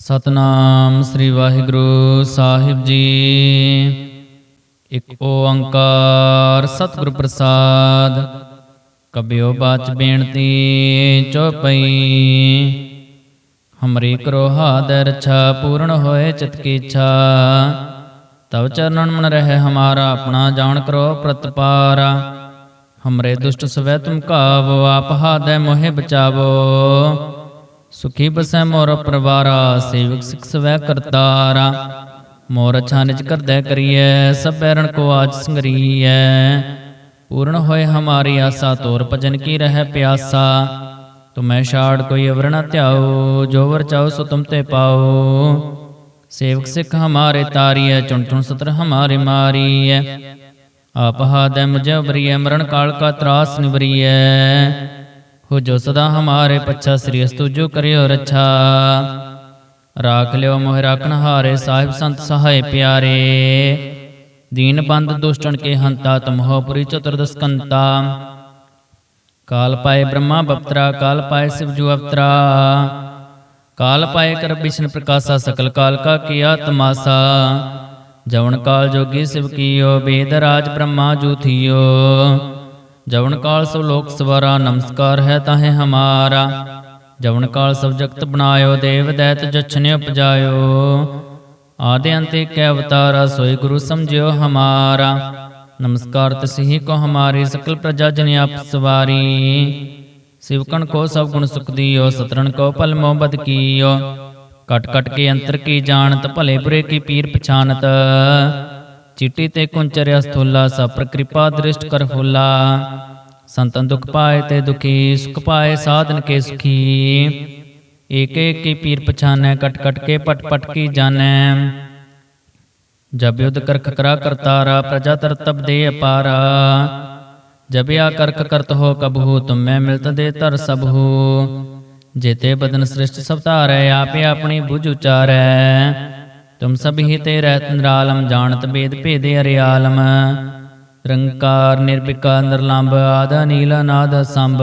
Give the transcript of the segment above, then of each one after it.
ਸਤਨਾਮ ਸ੍ਰੀ ਵਾਹਿਗੁਰੂ ਸਾਹਿਬ ਜੀ। ਇੱਕ ਓੰਕਾਰ ਸਤਿਗੁਰ ਪ੍ਰਸਾਦ, ਕਬਿਓ ਬਾਚ ਬੇਨਤੀ ਚੋਪਈ। ਹਮਰੀ ਕਰੋ ਹਾਦਰ ਰਛਾ ਪੂਰਨ ਹੋਏ ਚਿਤ ਕੀ ਇੱਛਾ। ਤਵ ਚਰਨਨ ਮਨ ਰਹਿ ਹਮਾਰਾ, ਆਪਣਾ ਜਾਣ ਕਰੋ ਪ੍ਰਤਪਾਰਾ। ਹਮਰੇ ਦੁਸ਼ਟ ਸਵੈ ਤੁਮ ਕਾਵੋ, ਆਪ ਹਾਦੈ ਮੋਹਿ ਬਚਾਵੋ। ਸੁਖੀ ਬਸੈ ਮੋਰ ਪਰਵਾਰਾ, ਸੇਵਕ ਸਿਖ ਸਵੈ ਕਰਤਾਰਾ। ਮੋਰ ਅਛਾ ਕਰਦੈ ਕਰੀਐ, ਸਭ ਬੈਰਣ ਕੋ ਆਜ ਸੰਗਰੀਐ। ਪੂਰਨ ਹੋਏ ਹਮਾਰੀ ਆਸਾ, ਤੋਰ ਭਜਨ ਕੀ ਰਹਿ ਪਿਆਸਾ। ਤੁਮੈ ਛਾੜ ਕੋਈ ਅਵਰ ਨ ਧਿਆਓ, ਜੋ ਵਰ ਚਾਓ ਸੋ ਤੁਮ ਤੇ ਪਾਓ। ਸੇਵਕ ਸਿੱਖ ਹਮਾਰੇ ਤਾਰੀਐ, ਚੁਣ ਚੁਣ ਸਤਰ ਹਮਾਰੇ ਮਾਰੀਐ। ਆਪ ਹਾਦੈ ਮੁਝੇ ਉਬਰੀਐ ਮਰਨ ਕਾਲ ਕਾ ਤਰਾਸ ਨਿਵਰੀਐ। ਹੋ ਜੋ ਸਦਾ ਹਮਾਰੇ ਪੱਛਾ ਸ੍ਰੀ ਅਸਤੂ, ਜੋ ਕਰਿਓ ਰੱਛਾ। ਰਾਖ ਲਿਓ ਮੋਹਿ ਰਾਖਣ ਹਾਰੇ, ਸਾਹਿਬ ਸੰਤ ਸਹਾਇ ਪਿਆਰੇ। ਦੀਨ ਬੰਦ ਦੁਸ਼ਟਨ ਕੇ ਹੰਤਾ ਤਮਹੁ ਪੁਰੀ ਚਤੁਰਦਸ ਕਾਲ ਪਾਏ ਬ੍ਰਹਮਾ ਬਪਤਰਾ, ਕਾਲ ਪਾਏ ਸਿਵ ਜੂ ਅਵਤਰਾ। ਕਾਲ ਪਾਏ ਕਰ ਵਿਸ਼ਨ ਪ੍ਰਕਾਸ਼ਾ, ਸਕਲ ਕਾਲ ਕਾ ਕੀਆ ਤਮਾਸਾ। ਜਵਨ ਕਾਲ ਜੋਗੀ ਸਿਵ ਕੀਓ, ਬੇਦ ਰਾਜ ਬ੍ਰਹਮਾ ਜੂ ਥੀਓ। ਜਵਨ ਕਾਲ ਸਭ ਲੋਕ ਸਵਾਰਾ, ਨਮਸਕਾਰ ਹੈ ਤਾਹੇ ਹਮਾਰਾ। ਜਵਨ ਕਾਲ ਸਭ ਜਗਤ ਬਣਾਇਓ, ਦੇਵ ਦੈਤ ਜਛਨੇ ਉਪਜਾਇਓ। ਆਦੇ ਅੰਤੇ ਕੈ ਅਵਤਾਰਾ ਸੋਈ ਗੁਰੂ ਸਮਝਿਓ ਹਮਾਰਾ। ਨਮਸਕਾਰ ਤਸਿਹੀ ਕੋ ਹਮਾਰੀ, ਸਕਲ ਪ੍ਰਜਾ ਜਨ ਆਪ ਸਵਾਰੀ। ਸਿਵਕਣ ਕੋ ਸਭ ਗੁਣ ਸੁਖ ਦੀਓ ਸਤਰਨ ਕੋ ਪਲ ਮੋਹਬਤ ਕੀਓ। ਕਟ ਕਟ ਕੇ ਅੰਤਰ ਕੀ ਜਾਣਤ, ਭਲੇ ਬੁਰੇ ਕੀ ਪੀਰ ਪਛਾਨਤ। ਚਿੱਟੀ ਤੇ ਕੁੰਚਰਿਆ ਸਥੂਲਾ ਸਪਰ ਕਿਰਪਾ ਦ੍ਰਿਸ਼ਟ ਕਰ ਫੁੱਲਾ ਸੰਤਨ ਦੁਖ ਪਾਏ ਤੇ ਦੁਖੀ ਸੁਖ ਪਾਏ ਸਾਧਨ ਕੇ ਸੁਖੀ ਏਕ ਏਕ ਕੀ ਪੀਰ ਪਛਾਨੈ ਕਟ ਕਟ ਕੇ ਪਟ ਪਟ ਕੀ ਜਾਣੈ ਜਬ ਯੁਧ ਕਰਖ ਕਰਾ ਕਰਤਾਰਾ ਪ੍ਰਜਾ ਤਰਤਬ ਦੇ ਅਪਾਰਾ ਜਬ ਆ ਕਰਖ ਕਰਤ ਹੋ ਕਬਹੂ ਤੁਮੈ ਮਿਲਤ ਦੇ ਧਰ ਸਭੂ ਜੇਤੇ ਬਦਨ ਸ੍ਰਿਸ਼ਟ ਸਭ ਧਾਰੈ ਆਪੇ ਆਪਣੀ ਬੁਝ ਉਚਾਰੈ ਤੁਮ ਸਭ ਤੇ ਰਹਿਤ ਨਿਰਾਲਮ ਜਾਣਤ ਬੇਦ ਭੇਦੇ ਅਰਿਆਲਮ। ਰੰਕਾਰ ਨਿਰਭਿਕਾ ਨਿਰਲੰਭ ਆਦ ਨੀਲ ਨਾਦ ਸੰਭ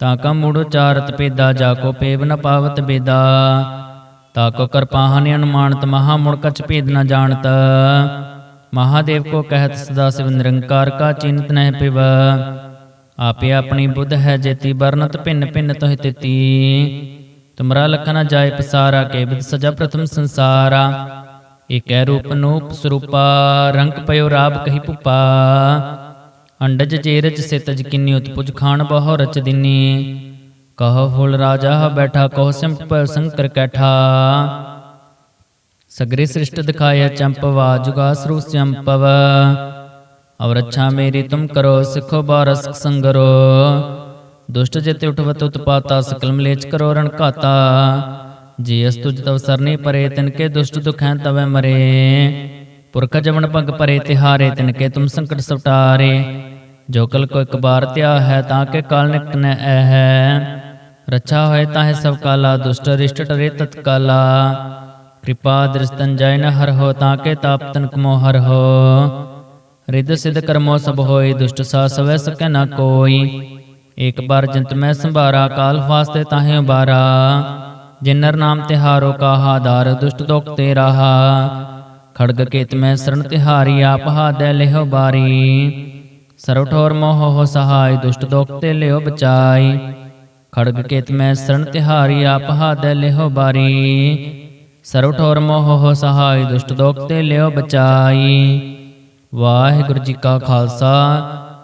ਤਾ ਕਾ ਮੂੜ ਉਚਾਰਤ ਪੇਦਾ ਜਾ ਕੋ ਪੇਵ ਨ ਪਾਵਤ ਬੇਦਾ। ਤਾ ਕੋ ਕਰਪਾਹਨ ਅਨੁਮਾਨਤ ਮਹਾ ਮੁੜ ਕਛ ਭੇਦ ਨ ਜਾਣਤ। ਮਹਾਦੇਵ ਕੋ ਕਹਿਤ ਸਦਾ ਸਿਵ ਨਿਰੰਕਾਰ ਕਾ ਚਿੰਤ ਨਹਿ ਪਿਵ। ਆਪੇ ਆਪਣੀ ਬੁੱਧ ਹੈ ਜੇਤੀ ਬਰਨਤ ਭਿੰਨ ਭਿੰਨ ਤੋਹਿ ਤਿਤੀ। ਤੁਮਰਾ ਲਖਨ ਜਾਏ ਪਸਾਰਾ ਕੇ ਸਜਾ ਪ੍ਰਥਮ ਸੰਸਾਰਾ। ਏਕੈ ਰੂਪ ਨੂਪ ਸਰੂਪਾ, ਰੰਗ ਪਇਓ ਰਾਬ ਕਹੀ ਭੁਪਾ। ਅੰਡਜ ਜੇਰਜ ਸਿਤਜ ਕਿੰਨੀ ਉਤਪੁਜ ਖਾਨ ਬਹੁ ਰਚ ਦਿਨੀ। ਕਹੋ ਫੁੱਲ ਰਾਜਾ ਬੈਠਾ, ਕਹੋ ਸਿੰਪ ਸੰਕਰ ਕੈਠਾ। ਸਗਰੇ ਸ੍ਰਿਸ਼ਟ ਦਿਖਾਇਆ ਚੰਪਵਾ ਜੁਗਾ ਸਰੂ ਚੰਪਵ ਔਰ ਅੱਛਾ ਮੇਰੀ ਤੁਮ ਕਰੋ, ਸਿੱਖੋ ਬਾਰਸ ਸੰਗਰੋ। ਦੁਸ਼ਟ ਜਿਤੇ ਉਠਵਤ ਉਤਪਾਤਾ ਸਕਲ ਮਲੇਚ ਕਰੋ ਰਣ ਘਾਤਾ। ਜੀ ਅਸ ਤੁਜ ਤਵ ਸਰਨੀ ਪਰੇ, ਤਿਨ ਕੇ ਦੁਸ਼ਟ ਦੁਖੈ ਤਵੈ ਮਰੇ। ਪੁਰਖ ਜਵਨ ਪਗ ਪਰੇ, ਤਿਹਾਰੇ ਤਿਨ ਕੇ ਤੁਮ ਸੰਕਟ ਸਵਟਾਰੇ। ਜੋ ਕਲ ਕੋ ਇੱਕ ਬਾਰ ਧਿਆ ਹੈ, ਤਾਂ ਕੇ ਕਾਲ ਨਿਕਨੈ ਐ ਹੈ ਰੱਛਾ ਹੋਏ ਤਾਹੇ ਸਭ ਕਾਲਾ, ਦੁਸ਼ਟ ਰਿਸ਼ਟ ਟਰੇ ਤਤਕਾਲਾ ਕਿਰਪਾ ਦ੍ਰਿਸ਼ਤਨ ਜੈ ਨ ਹਰ ਹੋ, ਤਾਂ ਕੇ ਤਾਪ ਤਨ ਕਮੋ ਹਰ ਹੋ। ਰਿਦ ਸਿਧ ਕਰਮੋ ਸਭ ਹੋਏ, ਦੁਸ਼ਟ ਸਾ ਸਵੈ ਸਕੈ ਨ ਕੋਈ। ਏਕ ਬਾਰ ਜੰਤ ਮੈਂ ਸੰਭਾਰਾ, ਕਾਲ ਫਾਸਤੇ ਤਾਹੇ ਉਬਾਰਾ। ਜਿਨਰ ਨਾਮ ਤਿਹਾਰੋ ਕਾਹਾ, ਦਾਰ ਦੁਸ਼ਟ ਦੋਖ ਤੇ ਰਹਾ ਖੜਗ ਕੇਤ ਮੈਂ ਸਰਣ ਤਿਹਾਰੀ, ਆਪ ਹਾਦੈ ਲਿਹੋ ਬਾਰੀ। ਸਰਵ ਠੋਰ ਮੋਹ ਹੋ ਸਹਾਈ, ਦੁਸ਼ਟ ਦੋਖ ਤੇ ਲਿਓ ਬਚਾਈ। ਖੜਗ ਕੇਤ ਮੈਂ ਸਰਣ ਤਿਹਾਰੀ, ਆਪ ਹਾਦੈ ਲਿਹੋ ਬਾਰੀ। ਸਰਵ ਠੋਰ ਮੋਹ ਹੋ ਸਹਾਈ, ਦੁਸ਼ਟ ਦੋਖ ਤੇ ਲਿਓ ਬਚਾਈ। ਵਾਹਿਗੁਰੂ ਜੀ ਕਾ ਖਾਲਸਾ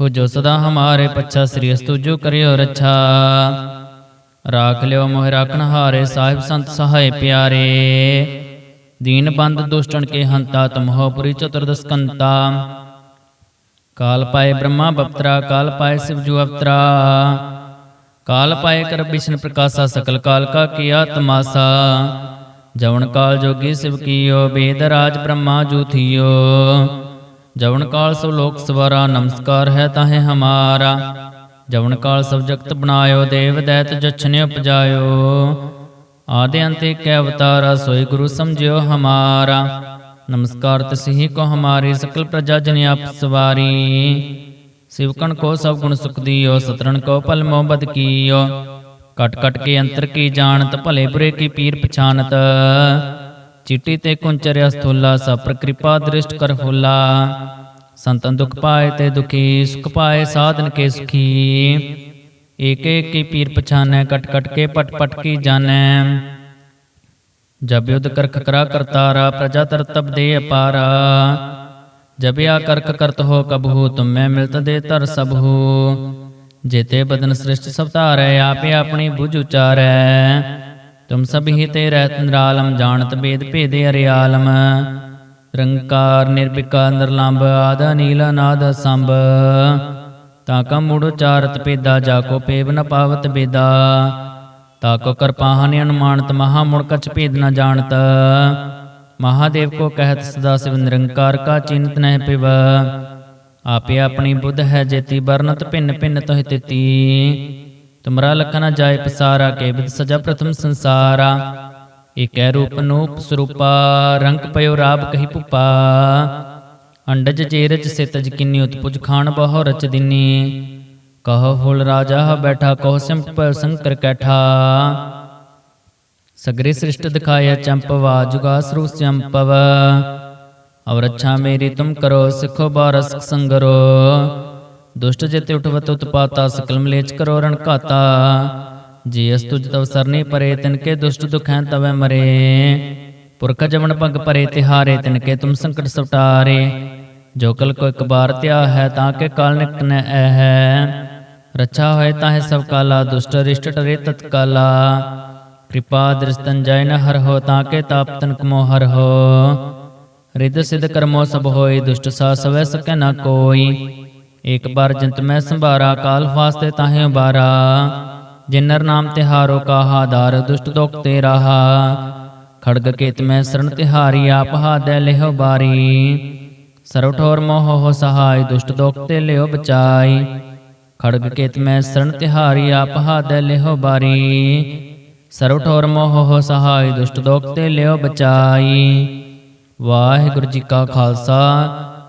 ਹੋ ਜੋ ਸਦਾ ਹਮਾਰੇ ਪੱਛਾ ਸ੍ਰੀ ਅਸਤੁ ਜੋ ਕਰਿਓ ਰੱਛਾ। ਰਾਖ ਲਿਓ ਮੋਹਿ ਰਾਖਣ ਹਾਰੇ ਸਾਹਿਬ ਸੰਤ ਸਹਾਇ ਪਿਆਰੇ। ਦੀਨ ਬੰਦ ਦੁਸ਼ਟਣ ਕੇ ਹੰਤਾ ਤੁਮਹੋ ਪੁਰੀ ਚਤੁਰਦਸ ਕਾਲ ਪਾਏ ਬ੍ਰਹਮਾ ਬਪਤਰਾ, ਕਾਲ ਪਾਏ ਸਿਵ ਜੂ ਅਵਤਰਾ। ਕਾਲ ਪਾਏ ਕਰ ਵਿਸ਼ਨ ਪ੍ਰਕਾਸ਼ਾ ਸਕਲ ਕਾਲ ਕਾ ਕੀਆ ਤਮਾਸਾ ਜਵਨ ਕਾਲ ਜੋਗੀ ਸਿਵ ਕੀਓ, ਬੇਦ ਰਾਜ ਬ੍ਰਹਮਾ ਜੂ ਥੀਓ। ਜਵਨ ਕਾਲ ਸਭ ਲੋਕ ਸਵਾਰਾ, ਨਮਸਕਾਰ ਹੈ ਤਾਹੇ ਹਮਾਰਾ। ਜਵਨ ਕਾਲ ਸਭ ਜਗਤ ਬਣਾਇਓ, ਦੇਵ ਦੈਤ ਜਛਨੇ ਉਪਜਾਇਓ। ਆਦੇ ਅੰਤੇ ਕੈ ਅਵਤਾਰਾ ਸੋਈ ਗੁਰੂ ਸਮਝਿਓ ਹਮਾਰਾ। ਨਮਸਕਾਰ ਤਸਿਹੀ ਕੋ ਹਮਾਰੀ, ਸਕਲ ਪ੍ਰਜਾ ਜਨ ਆਪ ਸਵਾਰੀ। ਸਿਵਕਣ ਕੋ ਸਭ ਗੁਣ ਸੁਖ ਦੀਓ, ਸਤਰਣ ਕੋ ਪਲ ਮੋਹਬਤ ਕੀਓ। ਕਟ ਕਟ ਕੇ ਅੰਤਰ ਕੀ ਜਾਣਤ, ਭਲੇ ਬੁਰੇ ਕੀ ਪੀਰ ਪਛਾਨਤ। ਚਿੱਟੀ ਤੇ ਕੁੰਚਰਿਆ ਸਥੂਲਾ ਸਪਰ ਕਿਰਪਾ ਦ੍ਰਿਸ਼ਟ ਕਰ ਫੁੱਲਾ ਸੰਤਨ ਦੁਖ ਪਾਏ ਤੇ ਦੁਖੀ, ਸੁਖ ਪਾਏ ਸਾਧਨ ਕੇ ਸੁਖੀ। ਏਕ ਏਕ ਕੀ ਪੀਰ ਪਛਾਨੈ ਕਟ ਕਟ ਕੇ ਪਟ ਪਟ ਕੀ ਜਾਣੈ। ਜਬ ਯੁਧ ਕਰਖ ਕਰਾ ਕਰਤਾਰਾ, ਪ੍ਰਜਾ ਤਰ ਤਬ ਦੇ ਅਪਾਰਾ। ਜਬਿਆ ਆ ਕਰਖ ਕਰਤ ਹੋ ਕਬਹੂ, ਤੁਮ ਮਿਲਤ ਦੇ ਧਰ ਸਭੂ ਜੇਤੇ ਬਦਨ ਸ੍ਰਿਸ਼ਟ ਸਭ ਧਾਰੈ, ਆਪੇ ਆਪਣੀ ਬੁਝ ਉਚਾਰੈ। ਤੁਮ ਸਭ ਤੇ ਰਹਿਤ ਨਿਰਾਲਮ, ਜਾਣਤ ਬੇਦ ਭੇਦੇ ਅਰਿਆਲਮ ਰੰਕਾਰ ਨਿਰਭਿਕਾ ਨਿਰਲੰਭ ਆਦ ਨੀਲ ਨਾਦ ਸੰਭ ਤਾ ਕਾ ਮੂੜ ਉਚਾਰਤ ਪੇਦਾ ਜਾ ਕੋ ਪੇਵ ਨ ਪਾਵਤ ਬੇਦਾ। ਤਾ ਕੋ ਕਰਪਾਹਨ ਅਨੁਮਾਨਤ, ਮਹਾ ਮੁੜ ਕਛ ਭੇਦ ਨ ਜਾਣਤ। ਮਹਾਦੇਵ ਕੋ ਕਹਿਤ ਸਦਾ ਸਿਵ ਨਿਰੰਕਾਰ ਕਾ ਚਿੰਤ ਨਹਿ ਪਿਵ। ਆਪੇ ਆਪਣੀ ਬੁੱਧ ਹੈ ਜੇਤੀ, ਵਰਨਤ ਭਿੰਨ ਭਿੰਨ ਤੋਹਿ ਤਿਤੀ। ਤੁਮਰਾ ਲਖਨ ਜਾਏ ਪਸਾਰਾ ਕੇ ਬਿਦ ਸਜਾ ਪ੍ਰਥਮ ਸੰਸਾਰਾ। ਏਕੈ ਰੂਪ ਨੂਪ ਸਰੂਪਾ, ਰੰਗ ਪਇਓ ਰਾਬ ਕਹੀ ਪੁਪਾ ਅੰਡਜ ਜੇਰਜ ਸਿਤਜ ਕਿੰਨੀ ਉਤਪੁਜ ਖਾਨ ਬਹੁ ਰਚ ਦਿਨੀ। ਕਹੋ ਫੁਲ ਰਾਜਾ ਬੈਠਾ, ਕਹੋ ਸਿੰਪ ਸੰਕਰ ਕੈਠਾ। ਸਗਰੇ ਸ੍ਰਿਸ਼ਟ ਦਿਖਾਇਆ ਚੰਪਵਾ ਜੁਗਾ ਸਰੂ ਚੰਪਵ ਔਰ ਅੱਛਾ ਮੇਰੀ ਤੁਮ ਕਰੋ, ਸਿਖੋ ਬਾਰਸ ਸੰਗਰੋ। ਦੁਸ਼ਟ ਜਿਤੇ ਉਠਵਤ ਉਤਪਾਤਾ ਸਕਲ ਮਲੇਚ ਕਰੋ ਰਣ ਘਾਤਾ। ਜੀ ਅਸ ਤੁਜ ਤਵ ਸਰਨੀ ਪਰੇ, ਤਿਨ ਕੇ ਦੁਸ਼ਟ ਦੁਖੈ ਤਵੈ ਮਰੇ। ਪੁਰਖ ਜਵਨ ਪਗ ਪਰੇ, ਤਿਹਾਰੇ ਤਿਨ ਕੇ ਤੁਮ ਸੰਕਟ ਸਵਟਾਰੇ। ਜੋ ਕਲ ਕੋ ਇੱਕ ਬਾਰ ਧਿਆ ਹੈ, ਤਾਂ ਕੇ ਕਾਲ ਨਿਕਟ ਨ ਐ ਹੈ। ਰੱਛਾ ਹੋਏ ਤਾਹੇ ਸਭ ਕਾਲਾ, ਦੁਸ਼ਟ ਰਿਸ਼ਟ ਟਰੇ ਤਤਕਾਲਾ ਕਿਰਪਾ ਦ੍ਰਿਸ਼ਤਨ ਜੈ ਨ ਹਰ ਹੋ, ਤਾਂ ਕੇ ਤਾਪ ਤਨ ਕਮੋ ਹਰ ਹੋ। ਰਿਦ ਸਿਧ ਕਰਮੋ ਸਭ ਹੋਏ, ਦੁਸ਼ਟ ਸਾ ਸਵੈ ਸਕੈ ਨਾ ਕੋਈ। ਏਕ ਬਾਰ ਜੰਤ ਮੈਂ ਸੰਭਾਰਾ, ਕਾਲ ਫਾਸਤੇ ਤਾਹੇ ਬਾਰਾ ਜਿਨਰ ਨਾਮ ਤਿਹਾਰੋ ਕਾਹਾ, ਦਾਰ ਦੁਸ਼ਟ ਦੋਖ ਤੇ ਰਹਾ ਖੜਗ ਕੇਤ ਮੈਂ ਸਰਣ ਤਿਹਾਰੀ, ਆਪ ਹਾਦੈ ਲਿਹੋ ਬਾਰੀ। ਸਰਵ ਠੋਰ ਮੋਹ ਹੋ ਸਹਾਈ, ਦੁਸ਼ਟ ਦੋਖ ਤੇ ਲਿਓ ਬਚਾਈ। ਖੜਗ ਕੇਤ ਮੈਂ ਸਰਣ ਤਿਹਾਰੀ, ਆਪ ਹਾਦੈ ਲਿਹੋ ਬਾਰੀ। ਸਰਵ ਠੋਰ ਮੋਹ ਹੋ ਸਹਾਈ, ਦੁਸ਼ਟ ਦੋਖ ਤੇ ਲਿਓ ਬਚਾਈ। ਵਾਹਿਗੁਰੂ ਜੀ ਕਾ ਖਾਲਸਾ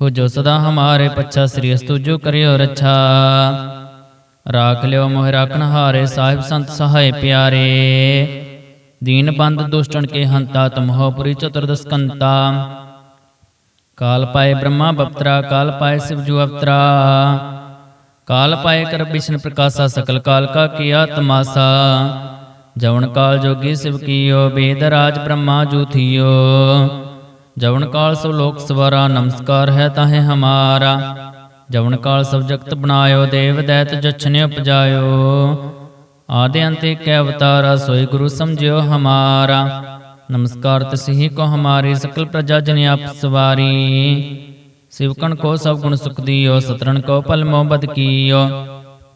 ਹੋ ਜੋ ਸਦਾ ਹਮਾਰੇ ਪੱਛਾ ਸ੍ਰੀ ਅਸਤੁ ਜੋ ਕਰਿਓ ਰੱਛਾ। ਰਾਖ ਲਿਓ ਮੋਹਿ ਰਾਖਣ ਹਾਰੇ ਸਾਹਿਬ ਸੰਤ ਸਹਾਇ ਪਿਆਰੇ। ਦੀਨ ਬੰਦ ਦੁਸ਼ਟਣ ਕੇ ਹੰਤਾ ਤੁਮਹੋ ਪੁਰੀ ਚਤੁਰਦਸ ਕਾਲ ਪਾਏ ਬ੍ਰਹਮਾ ਬਪਤਰਾ, ਕਾਲ ਪਾਏ ਸਿਵ ਜੂ ਅਵਤਰਾ। ਕਾਲ ਪਾਏ ਕਰ ਵਿਸ਼ਨ ਪ੍ਰਕਾਸ਼ਾ ਸਕਲ ਕਾਲ ਕਾ ਕੀਆ ਤਮਾਸਾ ਜਵਨ ਕਾਲ ਜੋਗੀ ਸਿਵ ਕੀਓ, ਬੇਦ ਰਾਜ ਬ੍ਰਹਮਾ ਜੂ ਥੀਓ। ਜਵਨ ਕਾਲ ਸਭ ਲੋਕ ਸਵਾਰਾ, ਨਮਸਕਾਰ ਹੈ ਤਾਹੇ ਹਮਾਰਾ। ਜਵਨ ਕਾਲ ਸਭ ਜਗਤ ਬਣਾਇਓ, ਦੇਵ ਦੈਤ ਜਛਨੇ ਉਪਜਾਇਓ। ਆਦੇ ਅੰਤੇ ਕੈ ਅਵਤਾਰਾ, ਸੋਈ ਗੁਰੂ ਸਮਝਿਓ ਹਮਾਰਾ। ਨਮਸਕਾਰ ਤਸਿਹੀ ਕੋ ਹਮਾਰੀ, ਸਕਲ ਪ੍ਰਜਾ ਜਨ ਆਪ ਸਵਾਰੀ। ਸਿਵਕਣ ਕੋ ਸਭ ਗੁਣ ਸੁਖ ਦੀਓ, ਸਤਰਣ ਕੋ ਪਲ ਮੋਹਬਤ ਕੀਓ।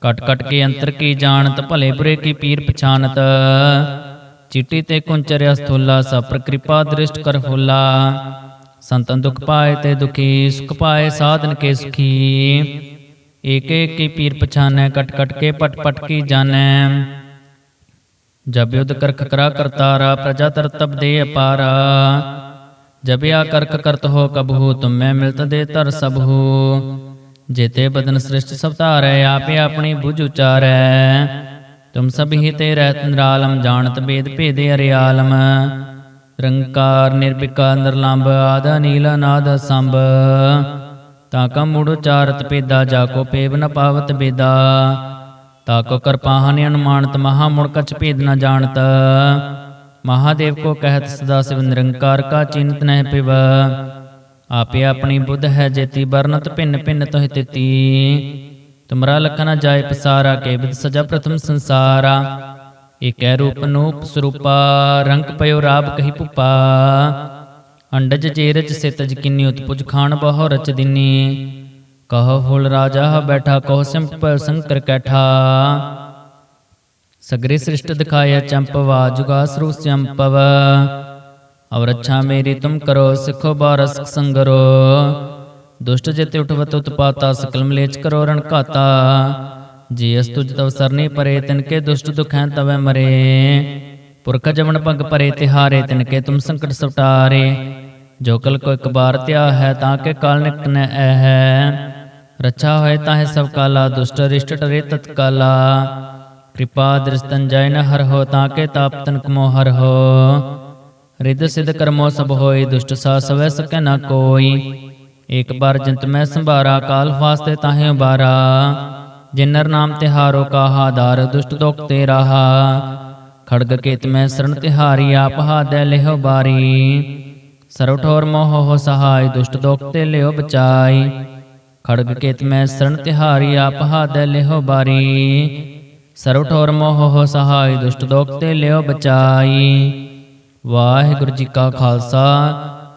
ਕਟ ਕਟ ਕੇ ਅੰਤਰ ਕੀ ਜਾਣਤ, ਭਲੇ ਬੁਰੇ ਕੀ ਪੀਰ ਪਛਾਨਤ। ਚਿੱਟੀ ਤੇ ਕੁੰਚਰਿਆ ਸਥੂਲਾ ਸਪਰ ਕਿਰਪਾ ਦ੍ਰਿਸ਼ਟ ਕਰ ਫੁੱਲਾ ਸੰਤਨ ਦੁਖ ਪਾਏ ਤੇ ਦੁਖੀ, ਸੁਖ ਪਾਏ ਸਾਧਨ ਕੇ ਸੁਖੀ। ਏਕ ਏਕ ਕੀ ਪੀਰ ਪਛਾਨੈ ਕਟ ਕਟ ਕੇ ਪਟ ਪਟ ਕੀ ਜਾਣੈ। ਜਬ ਯੁਧ ਕਰਖ ਕਰਾ ਕਰਤਾਰਾ, ਪ੍ਰਜਾ ਤਰ ਤਬ ਦੇ ਅਪਾਰਾ। ਜਬਿਆ ਆ ਕਰਖ ਕਰਤ ਹੋ ਕਬਹੂ ਤੁਮ ਮੈਂ ਮਿਲਤ ਦੇ ਤਰ ਸਭੂ। ਜੇਤੇ ਬਦਨ ਸ੍ਰਿਸ਼ਟ ਸਭ ਧਾਰੈ, ਆਪੇ ਆਪਣੀ ਬੁਝ ਉਚਾਰੈ। ਤੁਮ ਸਭ ਹੀ ਤੇ ਰਹਿਤ ਨਿਰਾਲਮ, ਜਾਣਤ ਬੇਦ ਭੇਦੇ ਅਰਿਆਲਮ। ਰੰਕਾਰ ਨਿਰਭਿਕਾ, ਨਿਰਲੰਭ, ਆਦ ਨੀਲ ਨਾਦ ਸੰਭ ਤਾ ਕਾ ਮੂੜ ਉਚਾਰਤ ਪੇਦਾ ਜਾ ਕੋ ਪੇਵ ਨ ਪਾਵਤ ਬੇਦਾ। ਤਾ ਕੋ ਕਰਪਾਹਨ ਅਨੁਮਾਨਤ, ਮਹਾ ਮੁੜ ਕਛ ਭੇਦ ਨ ਜਾਣਤ। ਮਹਾਦੇਵ ਕੋ ਕਹਿਤ ਸਦਾ ਸਿਵ ਨਿਰੰਕਾਰ ਕਾ ਚਿੰਤ ਨਹਿ ਪਿਵ। ਆਪੇ ਆਪਣੀ ਬੁੱਧ ਹੈ ਜੇਤੀ, ਵਰਨਤ ਭਿੰਨ ਭਿੰਨ ਤੋਹਿ ਤਿਤੀ। ਤੁਮਰਾ ਲਖਨ ਜਾਏ ਪਸਾਰਾ ਕੇ ਸਜਾ ਪ੍ਰਥਮ ਸੰਸਾਰਾ। ਏਕੈ ਰੂਪ ਨੂਪ ਸਰੂਪਾ, ਰੰਗ ਪਇਓ ਰਾਬ ਕਹੀ ਭੁਪਾ। ਅੰਡਜ ਜੇਰਜ ਸਿਤਜ ਕਿੰਨੀ ਉਤਪੁਜ ਖਾਨ ਬਹੁ ਰਚ ਦਿਨੀ। ਕਹੋ ਫੁਲ ਰਾਜਾ ਬੈਠਾ, ਕਹੋ ਸਿੰਪ ਸੰਕਰ ਕੈਠਾ। ਸਗਰੇ ਸ੍ਰਿਸ਼ਟ ਦਿਖਾਇਆ ਚੰਪਵਾ ਜੁਗਾ ਸਰੂ ਚੰਪਵ ਔਰ ਅੱਛਾ ਮੇਰੀ ਤੁਮ ਕਰੋ, ਸਿੱਖੋ ਬਾਰਸ ਸੰਗਰੋ। ਦੁਸ਼ਟ ਜਿਤੇ ਉਠਵਤ ਉਤਪਾਤਾ ਸਕਲ ਮਲੇਚ ਕਰੋ ਰਣ ਘਾਤਾ। ਜੀ ਅਸ ਤੁਜ ਤਵ ਸਰਨੀ ਪਰੇ, ਤਿਨ ਕੇ ਦੁਸ਼ਟ ਦੁਖੈ ਤਵੈ ਮਰੇ। ਪੁਰਖ ਜਵਨ ਭੰਗ ਪਰੇ, ਤਿਹਾਰੇ, ਤਿਨ ਕੇ ਤੁਮ ਸੰਕਟ ਸਟਾਰੇ ਜੋ ਕਲ ਕੋ ਇੱਕ ਬਾਰ ਧਿਆ ਹੈ, ਤਾਂ ਕੇ ਕਾਲ ਨਿਕ ਨ ਹੈ ਰੱਛਾ ਹੋਏ ਤਾਹੇ ਸਭ ਕਾਲਾ, ਦੁਸ਼ਟ ਰਿਸ਼ਟ ਟਰੇ ਤਤਕਾਲਾ ਕਿਰਪਾ ਦ੍ਰਿਸ਼ਤਨ ਜੈ ਨ ਹਰ ਹੋ, ਤਾਂ ਕੇ ਤਾਪ ਤਨਕ ਮੋ ਹਰ ਹੋ। ਰਿਦ ਸਿਧ ਕਰਮੋ ਸਭ ਹੋਈ ਦੁਸ਼ਟ ਸਾ ਸਵੈ ਸਕੈ ਨਾ ਕੋਈ। ਇੱਕ ਬਾਰ ਜੰਤ ਮੈਂ ਸੰਭਾਰਾ, ਕਾਲ ਫਾਸਤੇ ਤਾਹੇ ਉਬਾਰਾ। ਜਿਨਰ ਨਾਮ ਤਿਹਾਰੋ ਕਾਹਾ, ਦਾਰ ਦੁਸ਼ਟ ਦੋਖ ਤੇ ਰਹਾ। ਖੜਗ ਕੇਤ ਮੈਂ ਸਰਣ ਤਿਹਾਰੀ, ਆਪ ਹਾਦੈ ਲਿਹੋ ਬਾਰੀ। ਸਰਵ ਠੋਰ ਮੋਹ ਹੋ ਸਹਾਈ, ਦੁਸ਼ਟ ਦੋਖ ਤੇ ਲਿਓ ਬਚਾਈ। ਖੜਗ ਕੇਤ ਮੈਂ ਸਰਣ ਤਿਹਾਰੀ, ਆਪ ਹਾਦੈ ਲਿਹੋ ਬਾਰੀ। ਸਰਵ ਠੋਰ ਮੋਹ ਹੋ ਸਹਾਈ, ਦੁਸ਼ਟ ਦੋਖ ਤੇ ਲਿਓ ਬਚਾਈ। ਵਾਹਿਗੁਰੂ ਜੀ ਕਾ ਖਾਲਸਾ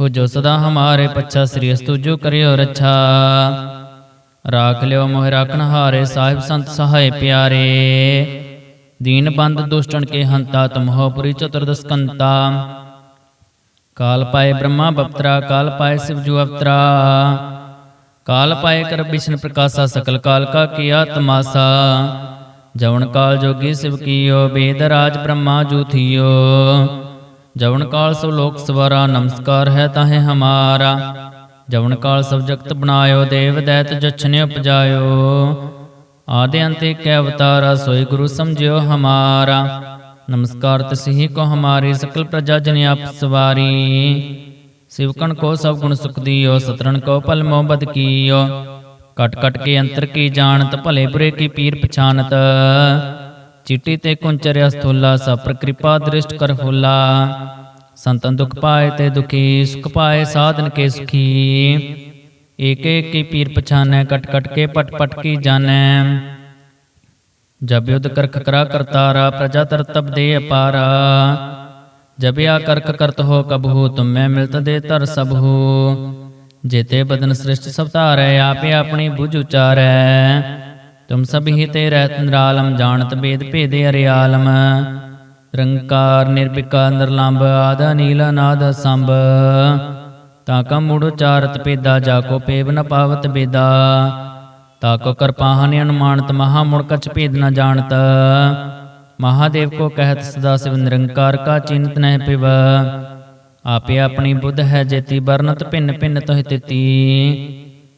ਹੋ ਜੋ ਸਦਾ ਹਮਾਰੇ ਪੱਛਾ ਸ੍ਰੀ ਅਸਤੁ ਜੋ ਕਰਿਓ ਰੱਛਾ। ਰਾਖ ਲਿਓ ਮੋਹਿ ਰਾਖਣ ਹਾਰੇ ਸਾਹਿਬ ਸੰਤ ਸਹਾਇ ਪਿਆਰੇ। ਦੀਨ ਬੰਦ ਦੁਸ਼ਟਣ ਕੇ ਹੰਤਾ ਤੁਮਹੋ ਪੁਰੀ ਚਤੁਰਦਸ ਕਾਲ ਪਾਏ ਬ੍ਰਹਮਾ ਬਪਤਰਾ, ਕਾਲ ਪਾਏ ਸਿਵ ਜੂ ਅਵਤਰਾ। ਕਾਲ ਪਾਏ ਕਰ ਵਿਸ਼ਨ ਪ੍ਰਕਾਸ਼ਾ ਸਕਲ ਕਾਲ ਕਾ ਕੀਆ ਤਮਾਸਾ। ਜਵਨ ਕਾਲ ਜੋਗੀ ਸਿਵ ਕੀਓ, ਬੇਦ ਰਾਜ ਬ੍ਰਹਮਾ ਜੂ ਥੀਓ। ਜਵਨ ਕਾਲ ਸਭ ਲੋਕ ਸਵਾਰਾ, ਨਮਸਕਾਰ ਹੈ ਤਾਹੇ ਹਮਾਰਾ। ਜਵਨ ਕਾਲ ਸਭ ਜਗਤ ਬਣਾਇਓ, ਦੇਵ ਦੈਤ ਜਛਨੇ ਉਪਜਾਇਓ। ਆਦੇ ਅੰਤੇ ਕੈ ਅਵਤਾਰਾ, ਸੋਈ ਗੁਰੂ ਸਮਝਿਓ ਹਮਾਰਾ। ਨਮਸਕਾਰ ਤਸਿਹੀ ਕੋ ਹਮਾਰੀ, ਸਕਲ ਪ੍ਰਜਾ ਜਨ ਆਪ ਸਵਾਰੀ। ਸਿਵਕਣ ਕੋ ਸਭ ਗੁਣ ਸੁਖ ਦੀਓ ਸਤਰਨ ਕੋ ਪਲ ਮੋਹ ਬਦ ਕੀਓ। ਕਟ ਕਟ ਕੇ ਅੰਤਰ ਕੀ ਜਾਣਤ, ਭਲੇ ਬੁਰੇ ਕੀ ਪੀਰ ਪਛਾਨਤ। ਚੀਟੀ ਤੇ ਕੁੰਚਰਿਆ ਸਥੂਲਾ ਸਪਰ ਕਿਰਪਾ ਦ੍ਰਿਸ਼ਟ ਕਰ ਫੁੱਲਾ ਸੰਤਨ ਦੁਖ ਪਾਏ ਤੇ ਦੁਖੀ, ਸੁਖ ਪਾਏ ਸਾਧਨ ਕੇ ਸੁਖੀ। ਏਕ ਏਕ ਕੀ ਪੀਰ ਪਛਾਨੈ ਕਟ ਕਟ ਕੇ ਪਟ ਪਟ ਕੀ ਜਾਣੈ। ਜਬ ਯੁਧ ਕਰਖ ਕਰਾ ਕਰਤਾਰਾ ਪ੍ਰਜਾ ਤਰ ਤਬ ਦੇ ਅਪਾਰਾ। ਜਬ ਆ ਕਰਖ ਕਰਤ ਹੋ ਕਬਹੂ ਤੁਮ ਮੈਂ ਮਿਲਤ ਦੇ ਤਰ ਸਭੂ। ਜੇਤੇ ਬਦਨ ਸ੍ਰਿਸ਼ਟ ਸਭ ਧਾਰੈ, ਆਪੇ ਆਪਣੀ ਬੁਝ ਉਚਾਰੈ। ਤੁਮ ਸਭ ਹੀ ਤੇ ਰਹਿਤ ਨਿਰਾਲਮ, ਜਾਣਤ ਭੇਦ ਭੇਦੇ ਅਰਿਆਲਮ। ਰੰਕਾਰ ਨਿਰਭਿਕਾ ਨਿਰਲੰਭ ਆਦਾ ਨੀਲਾ ਨਾਦ ਸੰਭ। ਤਾ ਕਾ ਮੂੜ ਉਚਾਰਤ ਪੇਦਾ ਜਾ ਕੋ ਪੇਵ ਨ ਪਾਵਤ ਬੇਦਾ। ਤਾ ਕੋ ਕਰਪਾਹਨ ਅਨੁਮਾਨਤ, ਮਹਾ ਮੁੜ ਕਛ ਭੇਦ ਨ ਜਾਣਤ। ਮਹਾਦੇਵ ਕੋ ਕਹਿਤ ਸਦਾ ਸਿਵ ਨਿਰੰਕਾਰ ਕਾ ਚਿੰਤ ਨਹਿ ਪਿਵ। ਆਪੇ ਆਪਣੀ ਬੁੱਧ ਹੈ ਜੇਤੀ ਬਰਨਤ ਭਿੰਨ ਭਿੰਨ ਤੋਹਿ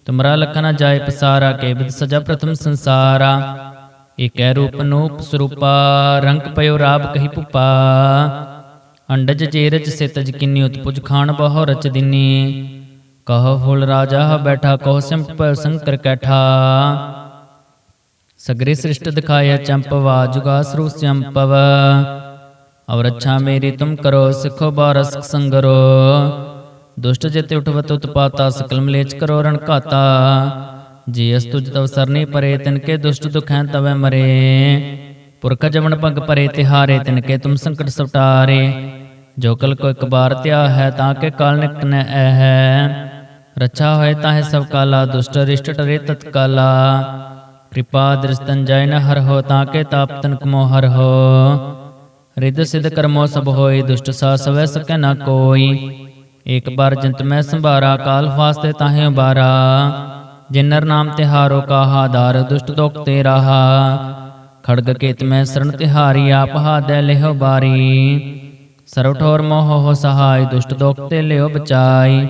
ਤੁਮਰਾ ਲਖਨ ਜਾਏ ਪਸਾਰਾ ਕੇ ਸਜਾ ਪ੍ਰਥਮ ਸੰਸਾਰਾ। ਏਕੈ ਰੂਪ ਨੂਪ ਸਰੂਪਾ, ਰੰਗ ਪਇਓ ਰਾਬ ਕਹੀ ਭੁਪਾ। ਅੰਡਜ ਜੇਰਜ ਸਿਤਜ ਕਿੰਨੀ ਉਤਪੁਜ ਖਾਨ ਬਹੁ ਰਚ ਦਿਨੀ। ਕਹ ਫੁਲ ਰਾਜਾ ਬੈਠਾ, ਕਹ ਸਿੰਪ ਸੰਕਰ ਕੈਠਾ। ਸਗਰੇ ਸ੍ਰਿਸ਼ਟ ਦਿਖਾਇਆ ਚੰਪਵਾ ਜੁਗਾ ਸਰੂ ਚੰਪਵ ਔਰ ਅੱਛਾ ਮੇਰੀ ਤੁਮ ਕਰੋ, ਸਿੱਖੋ ਬਾਰਸ ਸੰਗਰੋ। ਦੁਸ਼ਟ ਜਿਤੇ ਉਠਵਤ ਉਤਪਾਤਾ ਸਕਲ ਮਲੇਚ ਕਰੋ ਰਣ ਘਾਤਾ। ਜੀ ਅਸ ਤੁਜ ਤਵ ਸਰਨੀ ਪਰੇ, ਤਿਨ ਕੇ ਦੁਸ਼ਟ ਦੁਖੈ ਤਵੈ ਮਰੇ। ਪੁਰਖ ਜਵਨ ਭੰਗ ਪਰੇ, ਤਿਹਾਰੇ, ਤਿਨ ਕੇ ਤੁਮ ਸੰਕਟ ਸਟਾਰੇ ਜੋ ਕਲ ਕੋ ਇੱਕ ਬਾਰ ਤਿਆ ਹੈ, ਤਾਂ ਕੇ ਕਾਲ ਨਿਕਨ ਐ ਹੈ ਰੱਛਾ ਹੋਏ ਤਾਹੇ ਸਭ ਕਾਲਾ, ਦੁਸ਼ਟ ਰਿਸ਼ਟ ਟਰੇ ਤਤਕਾਲਾ ਕਿਰਪਾ ਦ੍ਰਿਸ਼ਤਨ ਜੈ ਨ ਹਰ ਹੋ, ਤਾਂ ਕੇ ਤਾਪ ਤਨ ਕਮੋ ਹਰ ਹੋ। ਰਿੱਧ ਸਿਧ ਕਰਮੋ ਸਭ ਹੋਈ ਦੁਸ਼ਟ ਸਾ ਸਵੈ ਸਕੈ ਨਾ ਕੋਈ। ਏਕ ਬਾਰ ਜਿੰਤ ਮੈਂ ਸੰਭਾਰਾ, ਕਾਲ ਫਾਸਤੇ ਤਾਹੇ ਉਬਾਰਾ ਜਿਨਰ ਨਾਮ ਤਿਹਾਰੋ ਕਾਹਾ, ਦਾਰ ਦੁਸ਼ਟ ਦੋਖ ਤੇ ਰਹਾ ਖੜਗ ਕੇਤ ਮੈਂ ਸਰਣ ਤਿਹਾਰੀ, ਆਪ ਹਾਦੈ ਲਿਹੋ ਬਾਰੀ। ਸਰਵ ਠੋਰ ਮੋਹ ਹੋ ਸਹਾਈ, ਦੁਸ਼ਟ ਦੋਖ ਤੇ ਲਿਓ ਬਚਾਈ।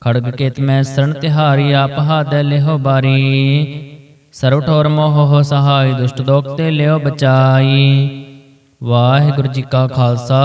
ਖੜਗ ਕੇਤ ਮੈਂ ਸਰਣ ਤਿਹਾਰੀ, ਆਪ ਹਾਦੈ ਲਿਹੋ ਬਾਰੀ। ਸਰਵ ਠੋਰ ਮੋਹ ਹੋ ਸਹਾਈ, ਦੁਸ਼ਟ ਦੋਖ ਤੇ ਲਿਓ ਬਚਾਈ। ਵਾਹਿਗੁਰੂ ਜੀ ਕਾ ਖਾਲਸਾ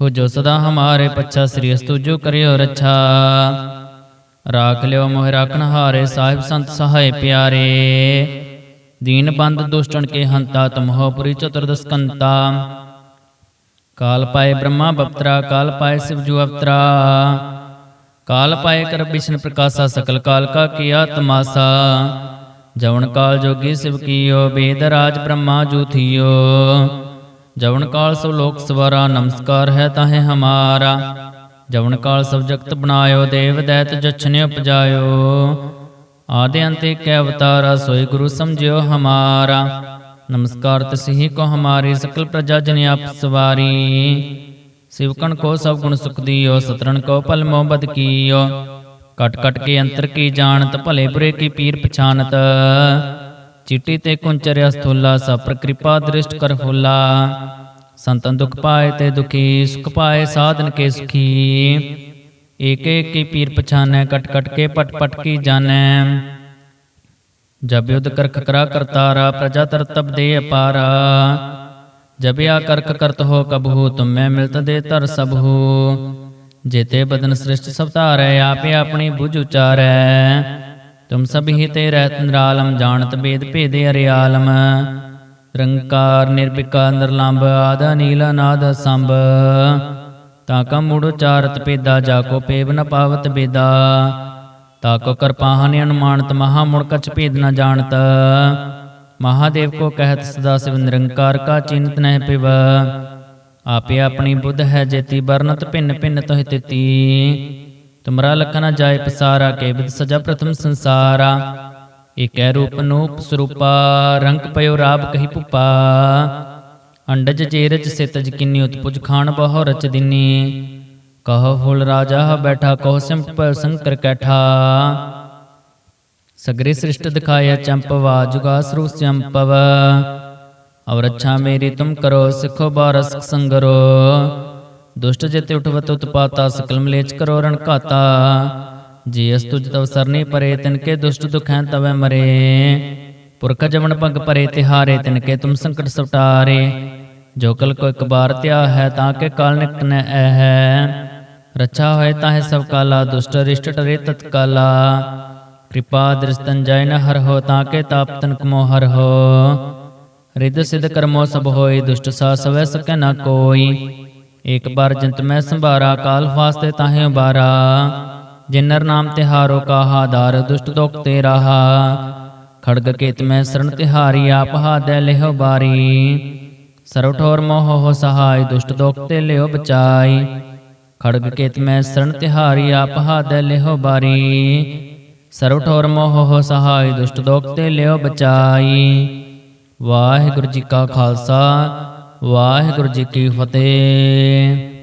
ਹੋ ਜੋ ਸਦਾ ਹਮਾਰੇ ਪੱਛਾ ਸ੍ਰੀ ਅਸਤੂ ਜੋ ਕਰਿਓ ਰੱਛਾ। ਰਾਖ ਲਿਓ ਮੋਹਿ ਰਾਖਣ ਹਾਰੇ ਸਾਹਿਬ ਸੰਤ ਸਹਾਇ ਪਿਆਰੇ। ਦੀਨ ਬੰਦ ਦੁਸ਼ਟਣ ਕੇ ਹੰਤਾ ਤੁਮਹੋ ਪੁਰੀ ਚਤੁਰਦਸ ਕਾਲ ਪਾਏ ਬ੍ਰਹਮਾ ਬਪਤਰਾ, ਕਾਲ ਪਾਏ ਸਿਵ ਜੂ ਅਵਤਰਾ। ਕਾਲ ਪਾਏ ਕਰ ਵਿਸ਼ਨ ਪ੍ਰਕਾਸ਼ਾ ਸਕਲ ਕਾਲ ਕਾ ਕੀਆ ਤਮਾਸਾ। ਜਵਨ ਕਾਲ ਜੋਗੀ ਸਿਵ ਕੀਓ, ਬੇਦ ਰਾਜ ਬ੍ਰਹਮਾ ਜੂ ਥੀਓ। ਜਵਨ ਕਾਲ ਸਭ ਲੋਕ ਸਵਾਰਾ, ਨਮਸਕਾਰ ਹੈ ਤਾਹੇ ਹਮਾਰਾ। ਜਵਨ ਕਾਲ ਸਭ ਜਗਤ ਬਣਾਇਓ, ਦੇਵ ਦੈਤ ਜਛਨੇ ਉਪਜਾਇਓ। ਆਦੇ ਅੰਤੇ ਕੈ ਅਵਤਾਰਾ, ਸੋਈ ਗੁਰੂ ਸਮਝਿਓ ਹਮਾਰਾ। ਨਮਸਕਾਰ ਤਸਿਹੀ ਕੋ ਹਮਾਰੀ, ਸਕਲ ਪ੍ਰਜਾ ਜਨ ਆਪ ਸਵਾਰੀ। ਸਿਵਕਣ ਕੋ ਸਭ ਗੁਣ ਸੁਖ ਦੀਓ ਸਤਰਨ ਕੋ ਪਲ ਮੋਹ ਬਦ ਕੀਓ। ਕਟ ਕਟ ਕੇ ਅੰਤਰ ਕੀ ਜਾਣਤ, ਭਲੇ ਬੁਰੇ ਕੀ ਪੀਰ ਪਛਾਨਤ। ਚੀਟੀ ਤੇ ਕੁੰਚਰਿਆ ਸਥੂਲਾ ਸਪਰ ਕਿਰਪਾ ਦ੍ਰਿਸ਼ਟ ਕਰ ਫੁੱਲਾ ਸੰਤਨ ਦੁਖ ਪਾਏ ਤੇ ਦੁਖੀ, ਸੁਖ ਪਾਏ ਸਾਧਨ ਕੇ ਸੁਖੀ। ਏਕ ਏਕ ਕੀ ਪੀਰ ਪਛਾਨੈ ਕਟ ਕਟ ਕੇ ਪਟ ਪਟ ਕੀ ਜਾਣੈ। ਜਬ ਯੁਧ ਕਰਖ ਕਰਾ ਕਰਤਾਰਾ ਪ੍ਰਜਾ ਤਰ ਤਬ ਦੇ ਅਪਾਰਾ। ਜਬਿਆ ਕਰਖ ਕਰਤ ਹੋ ਕਬਹੂ ਤੁਮ ਮਿਲਤ ਦੇ ਤਰ ਸਭੂ ਜੇਤੇ ਬਦਨ ਸ੍ਰਿਸ਼ਟ ਸਭ ਧਾਰੈ, ਆਪੇ ਆਪਣੀ ਬੁਝ ਉਚਾਰੈ। ਤੁਮ ਸਭ ਹੀ ਤੇ ਰਹਿਤ ਨਿਰਾਲਮ, ਜਾਣਤ ਬੇਦ ਭੇਦੇ ਅਰਿਆਲਮ। ਰੰਕਾਰ ਨਿਰਭਿਕਾ ਨਿਰਲੰਭ, ਆਦ ਨੀਲ ਨਾਦ ਸੰਭ। ਤਾ ਕਾ ਮੂੜ ਉਚਾਰਤ ਪੇਦਾ ਜਾ ਕੋ ਪੇਵ ਨ ਪਾਵਤ ਬੇਦਾ। ਤਾ ਕੋ ਕਰਪਾਹਨ ਅਨੁਮਾਨਤ, ਮਹਾ ਮੁੜ ਕਛ ਭੇਦ ਨ ਜਾਣਤ। ਮਹਾਦੇਵ ਕੋ ਕਹਿਤ, ਸਦਾ ਸਿਵ ਨਿਰੰਕਾਰ ਕਾ ਚਿੰਤ ਨਹਿ ਪਿਵ। ਆਪੇ ਆਪਣੀ ਬੁੱਧ ਹੈ ਜੇਤੀ ਬਰਨਤ ਭਿੰਨ ਭਿੰਨ ਤੋਹਿ ਤਿਤੀ। ਤੁਮਰਾ ਲਖਨ ਜਾਏ ਪਸਾਰਾ ਕੇ ਬਿਦ ਸਜਾ ਪ੍ਰਥਮ ਸੰਸਾਰਾ ਏਕੈ ਰੂਪ ਨੂਪ ਸਰੂਪਾ ਰੰਗ ਪਇਓ ਰਾਬ ਕਹੀ ਭੁਪਾ ਅੰਡਜ ਜੇਰਜ ਸਿਤਜ ਕਿੰਨੀ ਉਤਪੁਜ ਖਾਨ ਬਹੁ ਰਚ ਦਿਨੀ ਕਹੋ ਫੁਲ ਰਾਜਾ ਬੈਠਾ ਕਹੋ ਸਿੰਪ ਸੰਕਰ ਕੈਠਾ ਸਗਰੇ ਸ੍ਰਿਸ਼ਟ ਦਿਖਾਇਆ ਚੰਪਵਾ ਜੁਗਾ ਸਰੂ ਚੰਪਵ ਔਰ ਅੱਛਾ ਮੇਰੀ ਤੁਮ ਕਰੋ ਸਿਖੋ ਬਾਰਸ ਸੰਗਰੋ ਦੁਸ਼ਟ ਜਿਤੇ ਉਠਵਤ ਉਤਪਾਤਾ ਸਕਲ ਮਲੇਚ ਕਰੋ ਰਣ ਘਾਤਾ। ਜੀ ਅਸ ਤੁਜ ਤਵ ਸਰਨੀ ਪਰੇ, ਤਿਨ ਕੇ ਦੁਸ਼ਟ ਦੁਖੈ ਤਵੈ ਮਰੇ। ਪੁਰਖ ਜਮਨ ਭੰਗ ਪਰੇ, ਤਿਹਾਰੇ, ਤਿਨ ਕੇ ਤੁਮ ਸੰਕਟ ਸਟਾਰੇ ਜੋ ਕਲ ਕੋ ਇੱਕ ਬਾਰ ਤਿਆ ਹੈ, ਤਾਂ ਕੇ ਕਾਲ ਨਿਕਨੈ ਐ ਹੈ ਰੱਛਾ ਹੋਏ ਤਾਹੇ ਸਭ ਕਾਲਾ, ਦੁਸ਼ਟ ਰਿਸ਼ਟ ਟਰੇ ਤਤਕਾਲਾ ਕਿਰਪਾ ਦ੍ਰਿਸ਼ਤਨ ਜੈ ਨ ਹਰ ਹੋ ਤਾਕੇ ਤਾਪ ਤਨਕ ਮੋ ਹਰ ਹੋ। ਰਿਦ ਸਿਧ ਕਰਮੋ ਸਭ ਹੋਏ, ਦੁਸ਼ਟ ਸਾ ਸਵੈ ਸਕੈ ਨ ਕੋਈ। ਇੱਕ ਬਾਰ ਜੰਤ ਮੈਂ ਸੰਭਾਰਾ, ਕਾਲ ਫਾਸਤੇ ਤਾਹੇ ਉਬਾਰਾ ਜਿਨਰ ਨਾਮ ਤਿਹਾਰੋ ਕਾਹਾ ਦਾਰ ਦੁਸ਼ਟ ਦੋਖ ਤੇ ਰਹਾ। ਖੜਗ ਕੇਤ ਮੈਂ ਸਰਣ ਤਿਹਾਰੀ, ਆਪ ਹਾਦੈ ਲਿਹੁ ਬਾਰੀ। ਸਰਵ ਠੋਰ ਮੋਹ ਹੋ ਸਹਾਈ, ਦੁਸ਼ਟ ਦੋਖ ਤੇ ਲਿਓ ਬਚਾਈ। ਖੜਗ ਕੇਤ ਮੈਂ ਸਰਣ ਤਿਹਾਰੀ, ਆਪ ਹਾਦੈ ਲਿਹੋ ਬਾਰੀ। ਸਰਵ ਠੋਰ ਮੋਹ ਹੋ ਸਹਾਈ, ਦੁਸ਼ਟ ਦੋਖ ਤੇ ਲਿਓ ਬਚਾਈ। ਵਾਹਿਗੁਰੂ ਜੀ ਕਾ ਖਾਲਸਾ ਵਾਹਿਗੁਰੂ ਜੀ ਕੀ ਫਤਿਹ।